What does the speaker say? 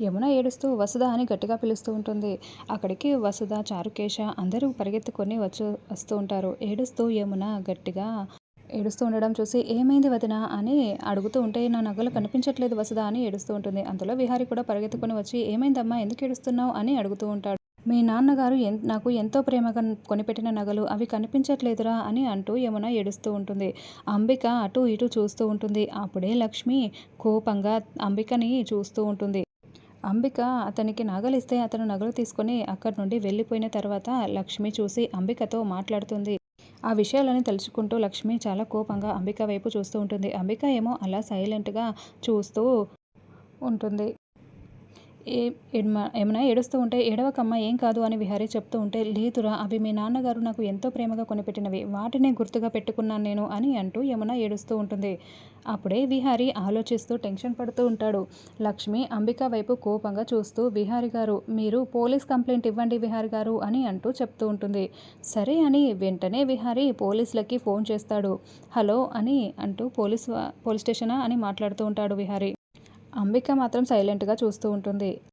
యమున ఏడుస్తూ వసుధ అని గట్టిగా పిలుస్తూ ఉంటుంది. అక్కడికి వసుధ చారుకేశ అందరూ పరిగెత్తుకొని వచ్చి వస్తూ ఉంటారు. ఏడుస్తూ యమున గట్టిగా ఏడుస్తూ ఉండడం చూసి ఏమైంది వదిన? అని అడుగుతూ ఉంటే నా నగలు కనిపించట్లేదు వసుధ అని ఏడుస్తూ ఉంటుంది. అంతలో విహారి కూడా పరిగెత్తుకొని వచ్చి ఏమైందమ్మా? ఎందుకు ఏడుస్తున్నావు? అని అడుగుతూ ఉంటాడు. మీ నాన్నగారు ఎన్ నాకు ఎంతో ప్రేమగా కొనిపెట్టిన నగలు అవి కనిపించట్లేదురా అని అంటూ యమున ఏడుస్తూ ఉంటుంది. అంబిక అటు ఇటు చూస్తూ ఉంటుంది. అప్పుడే లక్ష్మి కోపంగా అంబికని చూస్తూ ఉంటుంది. అంబిక అతనికి నగలిస్తే అతను నగలు తీసుకొని అక్కడి నుండి వెళ్ళిపోయిన తర్వాత లక్ష్మి చూసి అంబికతో మాట్లాడుతుంది. ఆ విషయాలని తెలుసుకుంటూ లక్ష్మి చాలా కోపంగా అంబిక వైపు చూస్తూ ఉంటుంది. అంబిక ఏమో అలా సైలెంట్గా చూస్తూ ఉంటుంది. ఏ ఏమైనా ఏడుస్తూ ఉంటే ఏడవకమ్మ ఏం కాదు అని విహారీ చెప్తూ ఉంటే లేదురా అవి మీ నాన్నగారు నాకు ఎంతో ప్రేమగా కొనిపెట్టినవి. వాటినే గుర్తుగా పెట్టుకున్నాను నేను అని అంటూ యమున ఏడుస్తూ ఉంటుంది. అప్పుడే విహారీ ఆలోచిస్తూ టెన్షన్ పడుతూ ఉంటాడు. లక్ష్మి అంబిక వైపు కోపంగా చూస్తూ విహారి గారు మీరు పోలీస్ కంప్లైంట్ ఇవ్వండి విహారి గారు అని అంటూ చెప్తూ ఉంటుంది. సరే అని వెంటనే విహారీ పోలీసులకి ఫోన్ చేస్తాడు. హలో అని అంటూ పోలీస్ పోలీస్ స్టేషనా అని మాట్లాడుతూ ఉంటాడు విహారీ. అంబిక మాత్రం సైలెంట్గా చూస్తూ ఉంటుంది.